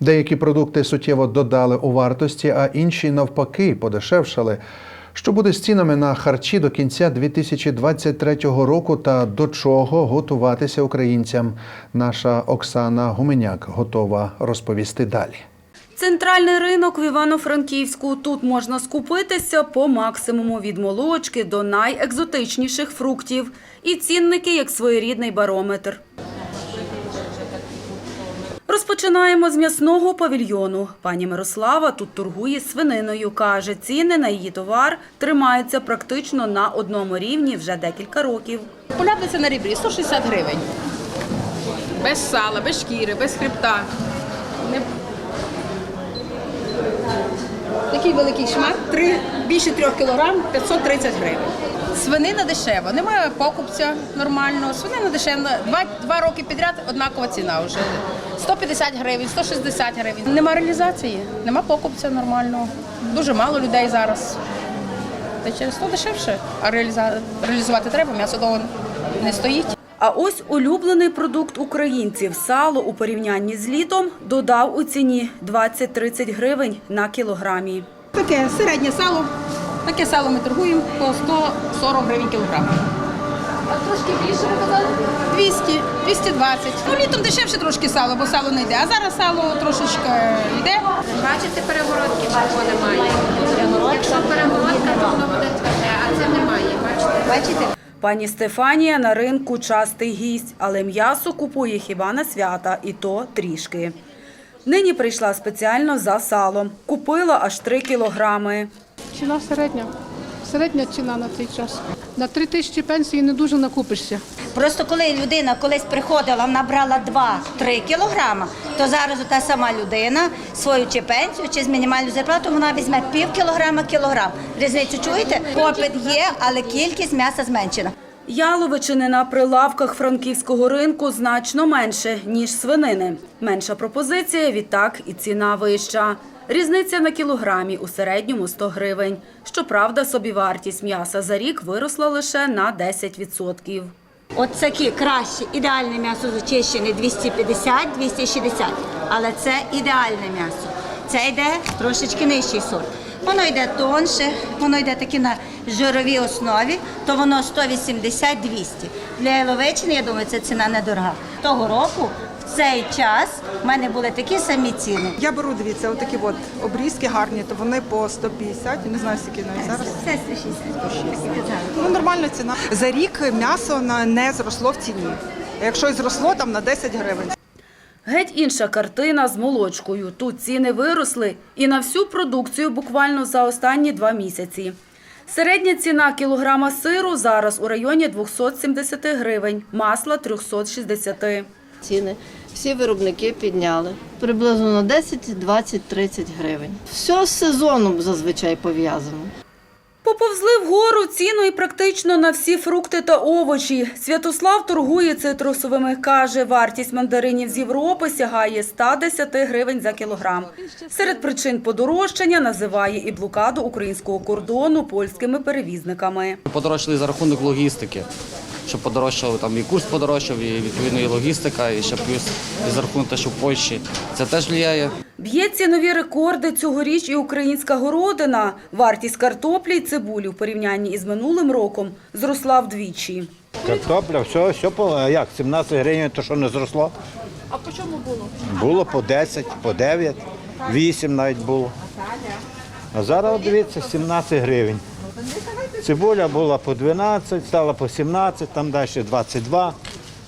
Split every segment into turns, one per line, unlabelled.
Деякі продукти суттєво додали у вартості, а інші навпаки подешевшали. Що буде з цінами на харчі до кінця 2023 року та до чого готуватися українцям? Наша Оксана Гуменяк готова розповісти далі.
Центральний ринок в Івано-Франківську. Тут можна скупитися по максимуму від молочки до найекзотичніших фруктів. І цінники як своєрідний барометр. Розпочинаємо з м'ясного павільйону. Пані Мирослава тут торгує свининою. Каже, ціни на її товар тримаються практично на одному рівні вже декілька років.
Полядниця на ребрі 160 гривень. Без сала, без шкіри, без хребта. Не... Такий великий шмат, три, більше 3 кілограм, 530 гривень. Свинина дешева, немає покупця нормально. Свинина дешева. Два, два роки підряд однакова ціна вже. 150 гривень, 160 гривень. Нема реалізації, нема покупця нормального. Дуже мало людей зараз. Та через то дешевше. А реалізувати треба, м'ясо довго не стоїть.
А ось улюблений продукт українців сало у порівнянні з літом додав у ціні 20-30 гривень на кілограмі.
Таке середнє сало. Таке сало ми торгуємо по 140 гривень кілограм. А трошки більше ви казали? 200, 220. Ну, літом дешевше трошки сало, бо сало не йде. А зараз сало трошечки йде.
Бачите, перегородки чого немає. Якщо перегородка, то воно буде тверде, а це немає. Бачите? Бачите?
Пані Стефанія на ринку частий гість, але м'ясо купує хіба на свята, і то трішки. Нині прийшла спеціально за салом. Купила аж 3 кілограми.
Ціна середня. Середня ціна на цей час. На три тисячі пенсії не дуже накупишся.
Просто коли людина колись приходила, набрала 2-3 кілограма, то зараз та сама людина свою чи пенсію, чи з мінімальну зарплату вона візьме пів кілограма кілограм. Різницю чуєте? Попит є, але кількість м'яса зменшена.
Яловичини на прилавках франківського ринку значно менше, ніж свинини. Менша пропозиція, відтак і ціна вища. Різниця на кілограмі у середньому 100 гривень. Щоправда, собівартість м'яса за рік виросла лише на 10%.
От кращі, ідеальне м'ясо зачищене 250-260, але це ідеальне м'ясо. Це йде трошечки нижчий сорт. Воно йде тонше, воно йде таки на жировій основі, то воно 180-200. Для яловичини, я думаю, це ціна недорога. Того року в цей час в мене були такі самі ціни.
Я беру, дивіться, отакі от обрізки гарні, то вони по 150, не знаю, скільки навіть зараз.
Це 160.
Ну, нормальна ціна. За рік м'ясо не зросло в ціні. Якщо і зросло, там на 10 гривень.
Геть інша картина з молочкою. Тут ціни виросли і на всю продукцію буквально за останні два місяці. Середня ціна кілограма сиру зараз у районі 270 гривень, масла 360.
ціни. Всі виробники підняли приблизно на 10, 20, 30 гривень. Все з сезоном зазвичай пов'язано.
Поповзли вгору ціну і практично на всі фрукти та овочі. Святослав торгує цитрусовими. Каже, вартість мандаринів з Європи сягає 110 гривень за кілограм. Серед причин подорожчання називає і блокаду українського кордону польськими перевізниками.
Подорожчали за рахунок логістики, що подорожчав там і курс подорожчав, і відповідно і логістика, і ще плюс і за рахунок те, що в Польщі це теж впливає.
Б'є цінові рекорди цьогоріч і українська городина. Вартість картоплі й цибулі в порівнянні із минулим роком зросла вдвічі.
Картопля, все, все по а як, 17 гривень, то що не зросло? А по чому було? Було по 10, по 9, 8 навіть було. А зараз дивіться, 17 гривень. Цибуля була по 12, стала по 17, там далі 22,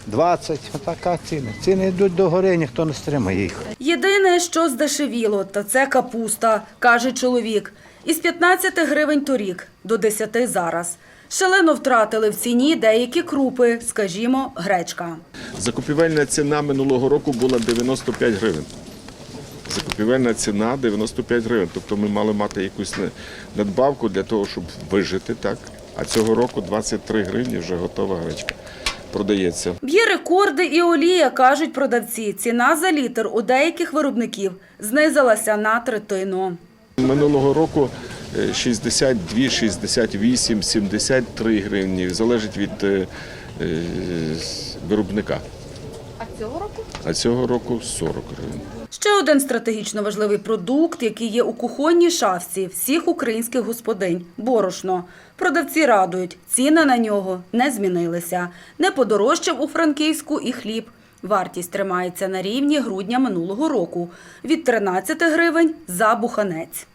20. Отака ціна. Ціни йдуть до гори, ніхто не стримає їх.
Єдине, що здешевіло, та це капуста, каже чоловік. Із 15 гривень торік до 10 зараз. Шалено втратили в ціні деякі крупи, скажімо, гречка.
Закупівельна ціна минулого року була 95 гривень. Закупівельна ціна 95 гривень. Тобто ми мали мати якусь надбавку для того, щоб вижити, так? А цього року 23 гривні вже готова гречка. Продається.
Б'є рекорди і олія, кажуть продавці. Ціна за літр у деяких виробників знизилася на третину.
Минулого року е, 62, 68, 73 гривні. Залежить від е, е, виробника. А цього року? А цього року 40 гривень.
Ще один стратегічно важливий продукт, який є у кухонній шафці всіх українських господинь – борошно. Продавці радують, ціни на нього не змінилися. Не подорожчав у Франківську і хліб. Вартість тримається на рівні грудня минулого року – від 13 гривень за буханець.